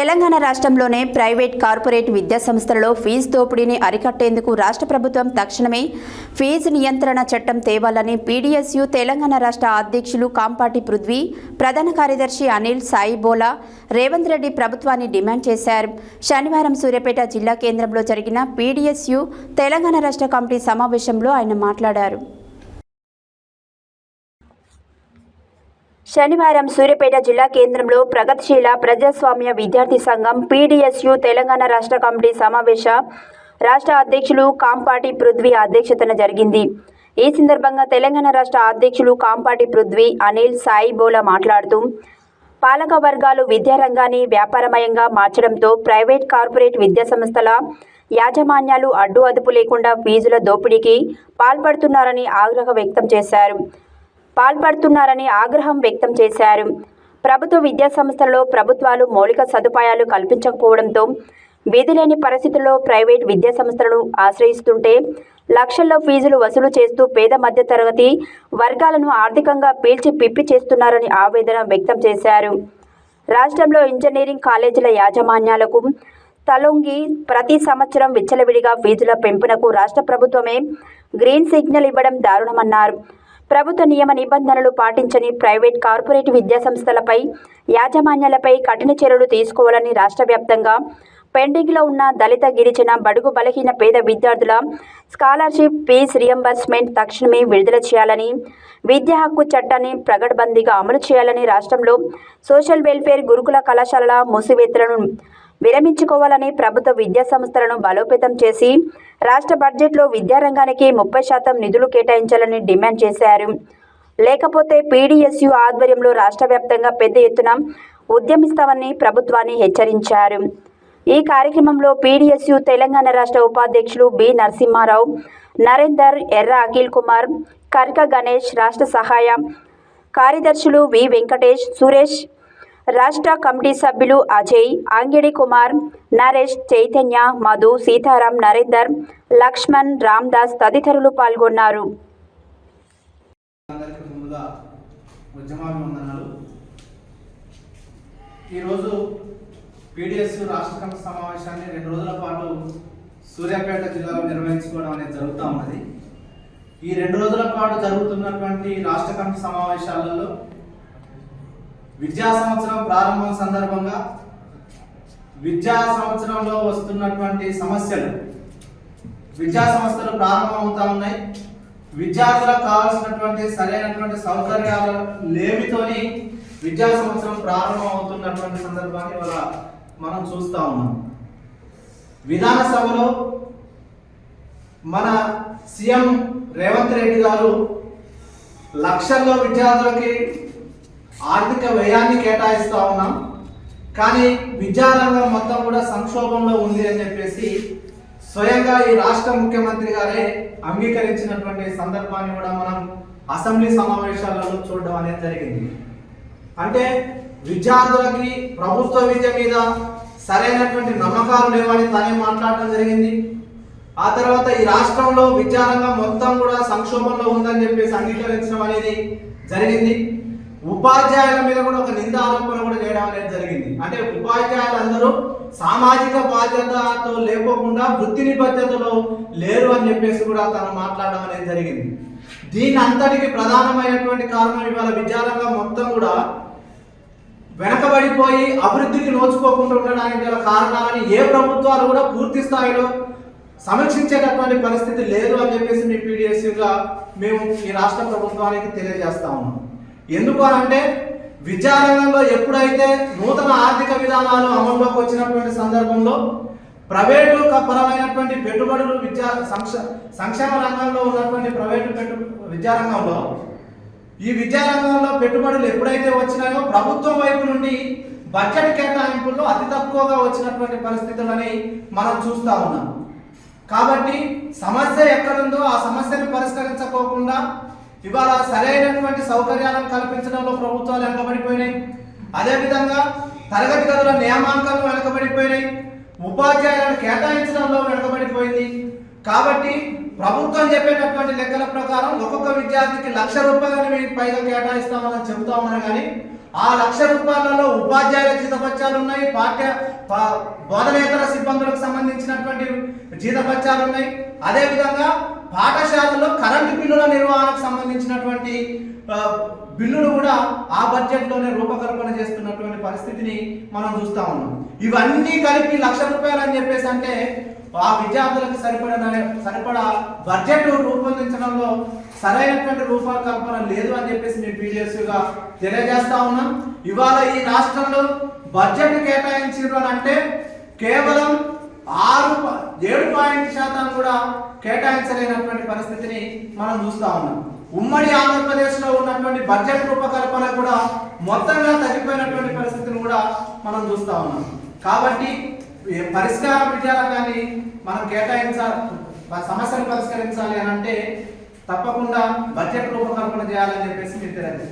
తెలంగాణ రాష్ట్రంలోనే private corporate విద్యా సంస్థలలో ఫీజు దోపిడీని అరికట్టేందుకు రాష్ట్ర ప్రభుత్వం తక్షణమే ఫీజు నియంత్రణ చట్టం తేవాలని పీడీఎస్యు తెలంగాణ రాష్ట్ర అధ్యక్షులు కాంపాటి పృథ్వీ ప్రధాన కార్యదర్శి అనిల్ సాయిబోలా రేవంత్ రెడ్డి ప్రభుత్వాన్ని డిమాండ్ చేశారు. శనివారం సూర్యాపేట జిల్లా కేంద్రంలో జరిగిన పీడీఎస్యు తెలంగాణ రాష్ట్ర కమిటీ సమావేశంలో ఆయన మాట్లాడారు. శనివారం సూర్యాపేట జిల్లా కేంద్రంలో ప్రగతిశీల ప్రజాస్వామ్య విద్యార్థి సంఘం పీడీఎస్యు తెలంగాణ రాష్ట్ర కమిటీ సమావేశ రాష్ట్ర అధ్యక్షులు కాంపాటి పృథ్వీ అధ్యక్షతన జరిగింది. ఈ సందర్భంగా తెలంగాణ రాష్ట్ర అధ్యక్షులు కాంపాటి పృథ్వీ అనిల్ సాయిబోలా మాట్లాడుతూ పాలక వర్గాలు విద్యారంగాన్ని వ్యాపారమయంగా మార్చడంతో ప్రైవేట్ కార్పొరేట్ విద్యా సంస్థల యాజమాన్యాలు అడ్డు అదుపు లేకుండా ఫీజుల దోపిడీకి పాల్పడుతున్నారని ఆగ్రహం వ్యక్తం చేశారు. పాల్పడుతున్నారని ఆగ్రహం వ్యక్తం చేశారు. ప్రభుత్వ విద్యాసంస్థలలో ప్రభుత్వాలు మౌలిక సదుపాయాలు కల్పించకపోవడంతో వీధి లేని పరిస్థితుల్లో ప్రైవేట్ విద్యా సంస్థలను ఆశ్రయిస్తుంటే లక్షల్లో ఫీజులు వసూలు చేస్తూ పేద మధ్యతరగతి వర్గాలను ఆర్థికంగా పీల్చి పిప్పి చేస్తున్నారని ఆవేదన వ్యక్తం చేశారు. రాష్ట్రంలో ఇంజనీరింగ్ కాలేజీల యాజమాన్యాలకు తలొంగి ప్రతి సంవత్సరం విచ్చలవిడిగా ఫీజుల పెంపునకు రాష్ట్ర ప్రభుత్వమే గ్రీన్ సిగ్నల్ ఇవ్వడం దారుణమన్నారు. ప్రభుత్వ నియమ నిబంధనలు పాటించని ప్రైవేట్ కార్పొరేట్ విద్యాసంస్థలపై యాజమాన్యాలపై కఠిన చర్యలు తీసుకోవాలని రాష్ట్ర వ్యాప్తంగా పెండింగ్లో ఉన్న దళిత గిరిజన బడుగు బలహీన పేద విద్యార్థుల స్కాలర్షిప్ ఫీజ్ రియంబర్స్మెంట్ తక్షణమే విడుదల చేయాలని విద్యా హక్కు చట్టాన్ని ప్రగడ్బందీగా అమలు చేయాలని రాష్ట్రంలో సోషల్ వెల్ఫేర్ గురుకుల కళాశాలల మూసివేతలను విరమించుకోవాలని ప్రభుత్వ విద్యా సంస్థలను బలోపేతం చేసి రాష్ట్ర బడ్జెట్లో విద్యారంగానికి ముప్పై శాతం నిధులు కేటాయించాలని డిమాండ్ చేశారు. లేకపోతే పీడీఎస్యు ఆధ్వర్యంలో రాష్ట్ర వ్యాప్తంగా పెద్ద ఎత్తున ఉద్యమిస్తామని ప్రభుత్వాన్ని హెచ్చరించారు. ఈ కార్యక్రమంలో పీడీఎస్యు తెలంగాణ రాష్ట్ర ఉపాధ్యక్షులు బి. నరసింహారావు నరేందర్ ఎర్ర అఖిల్ కుమార్ కర్క గణేష్ రాష్ట్ర సహాయ కార్యదర్శులు వి. వెంకటేష్ సురేష్ రాష్ట్ర కమిటీ సభ్యులు అజయ్ అంగిడి కుమార్ నరేష్ చైతన్య మధు సీతారాం నరేందర్ లక్ష్మణ్ రామ్దాస్ తదితరులు పాల్గొన్నారు. ఈరోజు పీడిఎస్ రాష్ట్ర కమిటీ సమావేశాన్ని రెండు రోజుల పాటు సూర్యాపేట జిల్లాలో నిర్వహించుకోవడం అనేది జరుగుతూ ఉన్నది. ఈ రెండు రోజుల పాటు జరుగుతున్నటువంటి రాష్ట్ర కమిటీ సమావేశాలలో విద్యా సంవత్సరం ప్రారంభం సందర్భంగా విద్యా సంవత్సరంలో వస్తున్నటువంటి సమస్యలు. విద్యా సంస్థలు ప్రారంభమవుతా ఉన్నాయి. విద్యార్థులకు కావాల్సినటువంటి సరైనటువంటి సౌకర్యాలు లేమితోని విద్యా సంవత్సరం ప్రారంభం అవుతున్నటువంటి సందర్భాన్ని ఇవాళ మనం చూస్తా ఉన్నాం. విధానసభలో మన సీఎం రేవంత్ రెడ్డి గారు లక్షల్లో విద్యార్థులకి ఆర్థిక వ్యయాన్ని కేటాయిస్తూ ఉన్నాం. కానీ విద్యారంగం మొత్తం కూడా సంక్షోభంలో ఉంది అని చెప్పేసి స్వయంగా ఈ రాష్ట్ర ముఖ్యమంత్రి గారే అంగీకరించినటువంటి సందర్భాన్ని కూడా మనం అసెంబ్లీ సమావేశాలలో చూడడం అనేది జరిగింది. అంటే విద్యార్థులకి ప్రభుత్వ విద్య మీద సరైనటువంటి నమ్మకాలు లేవని తనే మాట్లాడడం జరిగింది. ఆ తర్వాత ఈ రాష్ట్రంలో విద్యారంగం మొత్తం కూడా సంక్షోభంలో ఉందని చెప్పేసి అంగీకరించడం అనేది జరిగింది. ఉపాధ్యాయుల మీద కూడా ఒక నింద ఆరోపణ కూడా చేయడం అనేది జరిగింది. అంటే ఉపాధ్యాయులు అందరూ సామాజిక బాధ్యతతో లేకోకుండా వృత్తి నిబద్ధతలో లేరు అని చెప్పేసి కూడా తను మాట్లాడడం అనేది జరిగింది. దీని అంతటికి ప్రధానమైనటువంటి కారణం ఇవాళ విద్యారంగం మొత్తం కూడా వెనకబడిపోయి అభివృద్ధికి నోచుకోకుండా ఉండడానికి గల కారణాలని ఏ ప్రభుత్వాలు కూడా పూర్తి స్థాయిలో సమీక్షించేటటువంటి పరిస్థితి లేదు అని చెప్పేసి మీ పీడిఎస్గా మేము ఈ రాష్ట్ర ప్రభుత్వానికి తెలియజేస్తా ఉన్నాం. ఎందుకు అని అంటే విద్యారంగంలో ఎప్పుడైతే నూతన ఆర్థిక విధానాలు అమల్లోకి వచ్చినటువంటి సందర్భంలో ప్రైవేటు క- పరమైనటువంటి పెట్టుబడులు విద్యా సంక్ష సంక్షేమ రంగంలో ఉన్నటువంటి ప్రైవేటు పెట్టు విద్యారంగంలో ఈ విద్యారంగంలో పెట్టుబడులు ఎప్పుడైతే వచ్చినాయో ప్రభుత్వం వైపు నుండి బడ్జెట్ కేటాయింపుల్లో అతి తక్కువగా వచ్చినటువంటి పరిస్థితులని మనం చూస్తూ ఉన్నాం. కాబట్టి సమస్య ఎక్కడుందో ఆ సమస్యను పరిష్కరించకోకుండా ఇవాళ సరైనటువంటి సౌకర్యాలను కల్పించడంలో ప్రభుత్వాలు వెనకబడిపోయినాయి. అదేవిధంగా తరగతి గదుల నియామాంకాలు వెనకబడిపోయినాయి. ఉపాధ్యాయులను కేటాయించడంలో వెనకబడిపోయింది. కాబట్టి ప్రభుత్వం చెప్పేటటువంటి లెక్కల ప్రకారం ఒక్కొక్క విద్యార్థికి లక్ష రూపాయలు మేము పైగా కేటాయిస్తామని చెబుతా ఉన్నారు కానీ ఆ లక్ష రూపాయలలో ఉపాధ్యాయుల జీతపత్యాలు ఉన్నాయి. పాఠ్య బోధనేతర సిబ్బందులకు సంబంధించినటువంటి జీతపత్యాలు ఉన్నాయి. అదేవిధంగా పాఠశాలలో కరెంటు బిల్లుల నిర్వహణకు సంబంధించినటువంటి బిల్లులు కూడా ఆ బడ్జెట్లోనే రూపకల్పన చేస్తున్నటువంటి పరిస్థితిని మనం చూస్తా ఉన్నాం. ఇవన్నీ కలిపి లక్ష రూపాయలు అని చెప్పేసి అంటే ఆ విద్యార్థులకు సరిపడిన సరిపడా బడ్జెట్ రూపొందించడంలో సరైనటువంటి రూపకల్పన లేదు అని చెప్పేసి నేను పీడిఎస్గా తెలియజేస్తా ఉన్నాం. ఇవాళ ఈ రాష్ట్రంలో బడ్జెట్ కేటాయించారు అని అంటే కేవలం ఆరు ఏడు పాయింట్ శాతం కూడా కేటాయించలేనటువంటి పరిస్థితిని మనం చూస్తా ఉన్నాం. ఉమ్మడి ఆంధ్రప్రదేశ్లో ఉన్నటువంటి బడ్జెట్ రూపకల్పన కూడా మొత్తంగా తగ్గిపోయినటువంటి పరిస్థితిని కూడా మనం చూస్తా ఉన్నాం. కాబట్టి పరిష్కార విచారకాన్ని మనం కేటాయించాలి సమస్యను పరిష్కరించాలి అని అంటే తప్పకుండా బడ్జెట్ రూపకల్పన చేయాలని చెప్పేసి మీరు తెలియదు